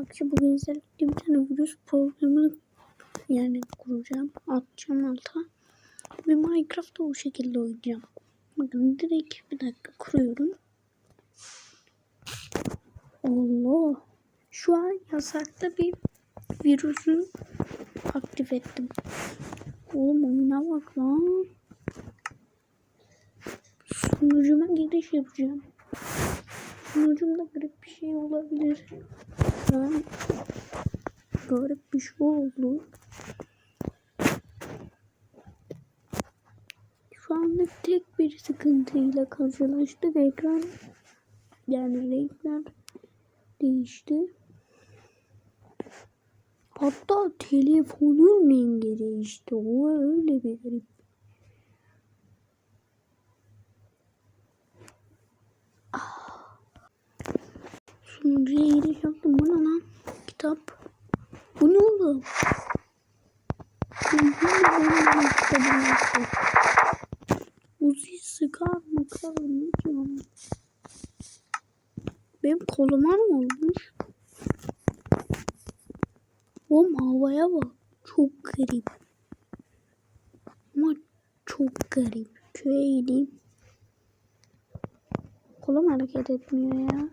Akşam bugün özellikle bir tane virüs programı yani kuracağım. Atacağım alta. Ve Minecraft'ta o şekilde oynayacağım. Bakın direkt bir dakika kuruyorum. Allah. Şu an yasakta bir virüsü aktif ettim. Oğlum oyuna bak lan. Sunucuma giriş yapacağım. Sunucumda garip bir şey olabilir. Şu an garip bir şey oldu. Şu anda tek bir sıkıntıyla karşılaştık. Ekran yani renkler değişti. Hatta telefonun rengi değişti. O öyle bir garip. Sunucuya giriş yaptım. Bu ne lan? Kitap. Bu ne oğlum? Uzi sıkar mı kar mı diyorum. Benim koluma ne olmuş? Oğlum havaya bak. Çok garip. Ama çok garip. Köye gideyim. Kolum hareket etmiyor ya.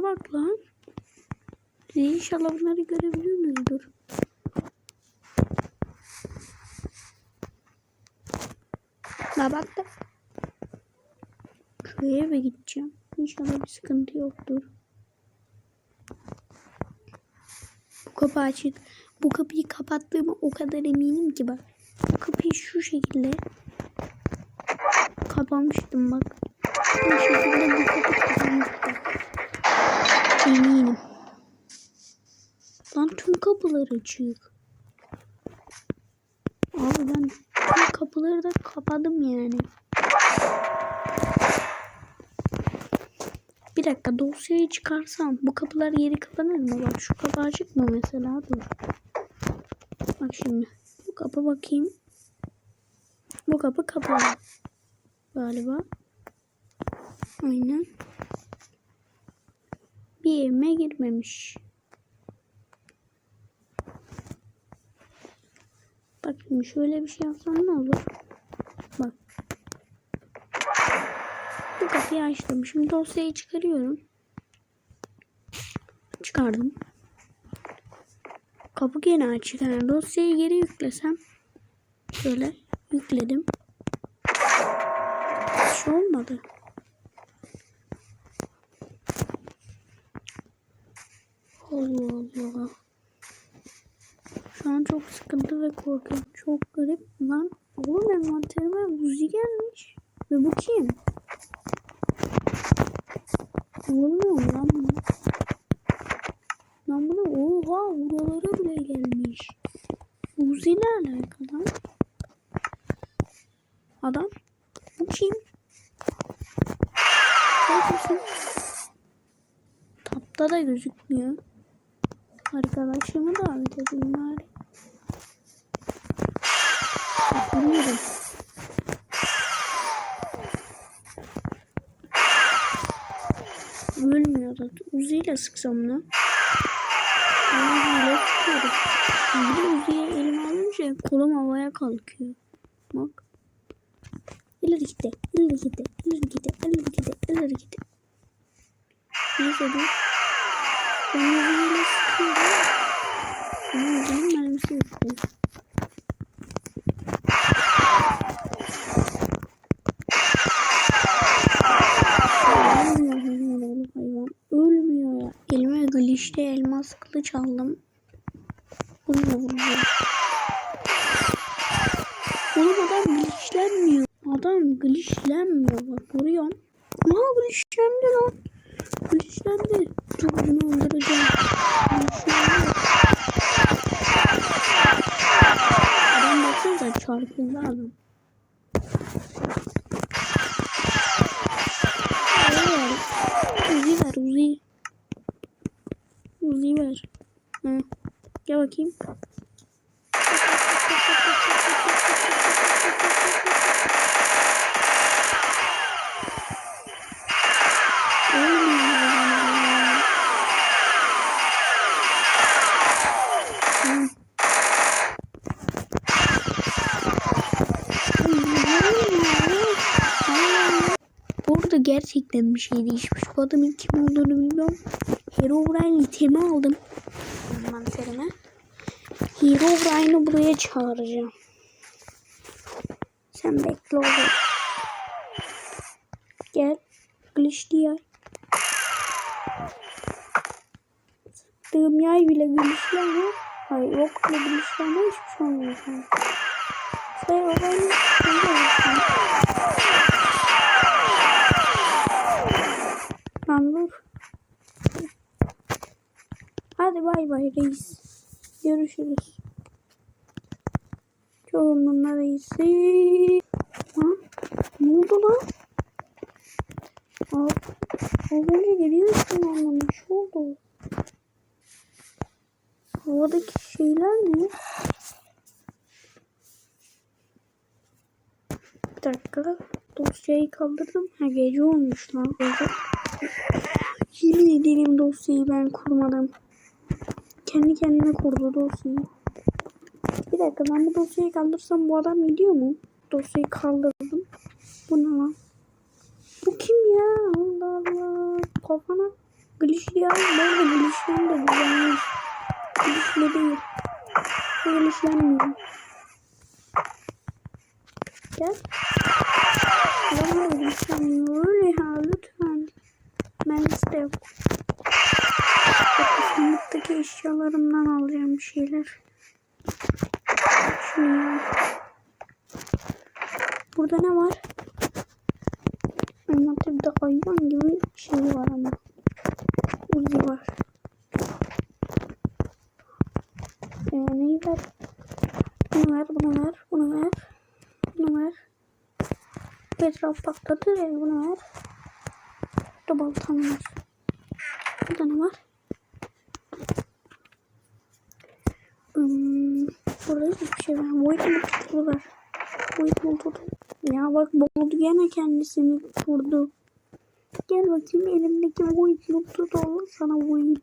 Şuna bak lan. Siz inşallah bunları görebiliyorsunuzdur. La bak da. Köye mi gideceğim? İnşallah bir sıkıntı yoktur. Bu kapı açık. Bu kapıyı kapattığıma o kadar eminim ki bak. Bu kapıyı şu şekilde kapamıştım bak. Bu şekilde bu kapı kapanmıştı. Eminim. Lan tüm kapılar açık. Abi ben tüm kapıları da kapadım yani. Bir dakika dosyayı çıkarsam bu kapılar yeri kapanır mı? Bak şu kapı açık mı mesela? Dur. Bak şimdi. Bu kapı bakayım. Bu kapı kapalı. Galiba. Aynen. Bir evime girmemiş. Bak şimdi şöyle bir şey yapsam ne olur? Bak. Bu kapıyı açtım. Şimdi dosyayı çıkarıyorum. Çıkardım. Kapı gene açık. Yani dosyayı geri yüklesem. Şöyle yükledim. Hiç şey olmadı. Allah Allah. Şu an çok sıkıntı ve korkuyorum. Çok garip lan. Oğlum envanterime Uzi gelmiş. Ve bu kim? Olmuyor lan bunu. Lan bunu oha buralara bile gelmiş. Uzi ile alakalı. Adam. Bu kim? Tapta da gözükmüyor. Arkadaşımı davet edeyim bari. Bilmiyorum. Ölmüyor da. Uzi ile sıksam ne? Uzi sıkıyorum. Bir Uzi'ye elime alınca kolum havaya kalkıyor. Bak. İleri gitti. İleri gitti. İleri gitti. İleri gitti. İleri gitti. Neyse dur. Ben Uzi ile sıkıyorum. Ama Uzi'nin mermisi yok. Ölmüyor ya. Elime glitch'te elmas kılıç aldım. Bunu da vuracağım. Oğlum adam glitchlenmiyor. Adam glitchlenmiyor bak vuruyorum. Aa glitchlendi lan. Glitchlendi. Dur bunu öldüreceğim. Glitchlendi. Adam baksanıza çarpıldı adam. Uzi ver Uzi. Uzi ver. Hı. Gel bakayım. Gerçekten bir şey değişmiş. Bu adamın kim olduğunu bilmiyorum. Herobrine itemi aldım. Envanterime. Herobrine'ı buraya çağıracağım. Sen bekle oğlum. Gel. Glitchli yay. Sıktığım yay bile glitchli ama. Hayır yok bile glitchli ama hiçbir şey olmuyor. Sen Herobrine'ı sen Lan dur. Hadi bay bay reis. Görüşürüz. Çoğunluğuna reisi. Ha? Ne oldu lan? Abi, az önce geliyorsun anlamış. Bir şey oldu. Havadaki şeyler ne? Bir dakika. Dosyayı kaldırdım. Ha gece olmuş lan. Yemin ederim dosyayı ben kurmadım. Kendi kendine kurdu dosyayı. Bir dakika ben bu dosyayı kaldırsam bu adam gidiyor mu? Dosyayı kaldırdım. Bu ne lan? Bu kim ya? Allah Allah. Kafana glitchli ya. Bu arada glitchlerini de güzelmiş. Glitchli değil. Glitchlenmiyor. Gel. Bana glitchlenmiyor. Öyle ya lütfen. Ben de yok. Eşyalarımdan alacağım şeyler. Şunu. Burada ne var? Envanterde hayvan gibi bir şey var ama. Uzi var. Ee, neyi ver? Bunu ver, bunu ver, bunu ver. Bunu ver. Etraf patlatır ya, bunu ver. Burada baltam var. Burada ne var? Hmm, burada hiçbir şey var. Void multiple var. Void multiple. Ya bak buldu gene kendisini vurdu. Gel bakayım elimdeki Void multiple sana Void.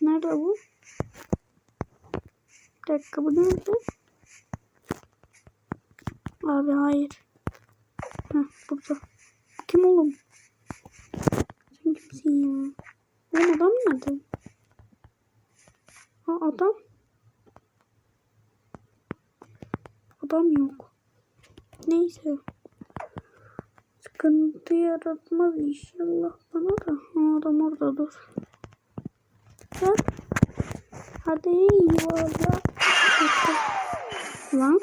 Nerede bu? Bir dakika bu nerede? Abi hayır. Heh burada. Kim oğlum? Ya? Oğlum adam nerede? Ha adam. Adam yok. Neyse. Sıkıntı yaratmaz inşallah bana da. Ha, adam orada dur. Ha? Hadi eyvallah. Lan.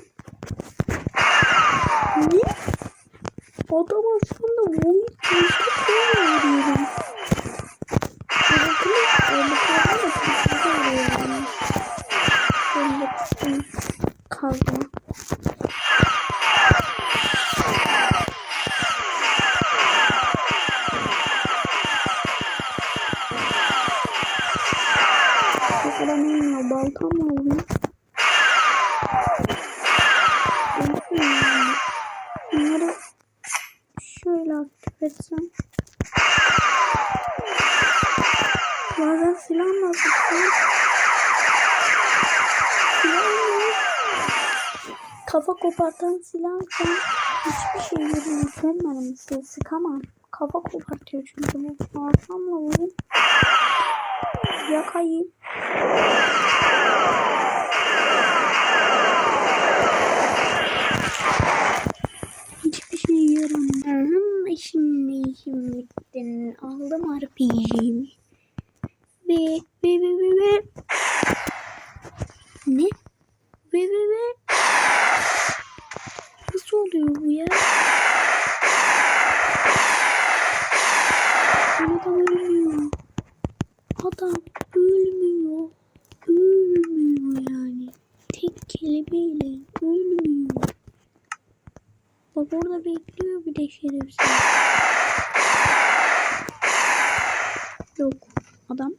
Ne? Adam aslında void multiple veriyorum. Kazma. Yakalanamıyor. Baltam mı oldu? Bunları şöyle aktif etsem. Bazen silah atıyorsun? Silah? Kafa kopartan silah ben hiçbir şey yerine sönmedim size sıkamam. Kafa kopartıyor çünkü bu. Arkamla vurayım. Yakayım. Hiçbir şey yaramıyor. Şimdi bitti. Aldım RPG'mi. Ve ve ve ve ve. Ne? Ve ve ve. Nasıl oluyor bu ya? Adam ölmüyor. Adam ölmüyor. Ölmüyor yani. Tek kelimeyle ölmüyor. Bak orada bekliyor bir de şerefsiz. Yok. Adam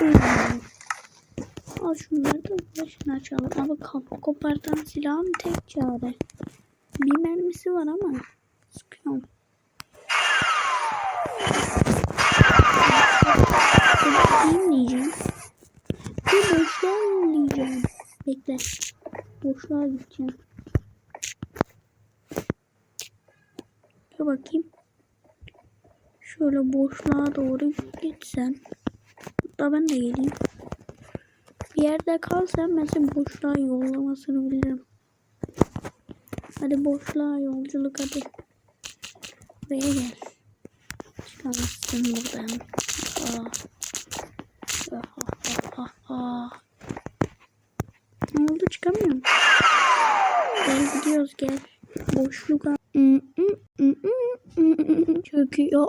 ölmüyor. Al şunları da başına açalım. Ama kapı kopartan silahın tek çare. Bir mermisi var ama sıkıyorum. Gideyim diyeceğim. Bir boşluğa yollayacağım. Bekle. Boşluğa gideceğim. Dur bakayım. Şöyle boşluğa doğru gitsen. Hatta ben de geleyim. Bir yerde kalsam seni boşluğa yollamasını bilirim. Hadi boşluğa yolculuk hadi. Buraya gel. Çıkamazsın buradan. Aa. Çıkamıyorum. Gel gidiyoruz gel. Boşluk al. Çöküyor.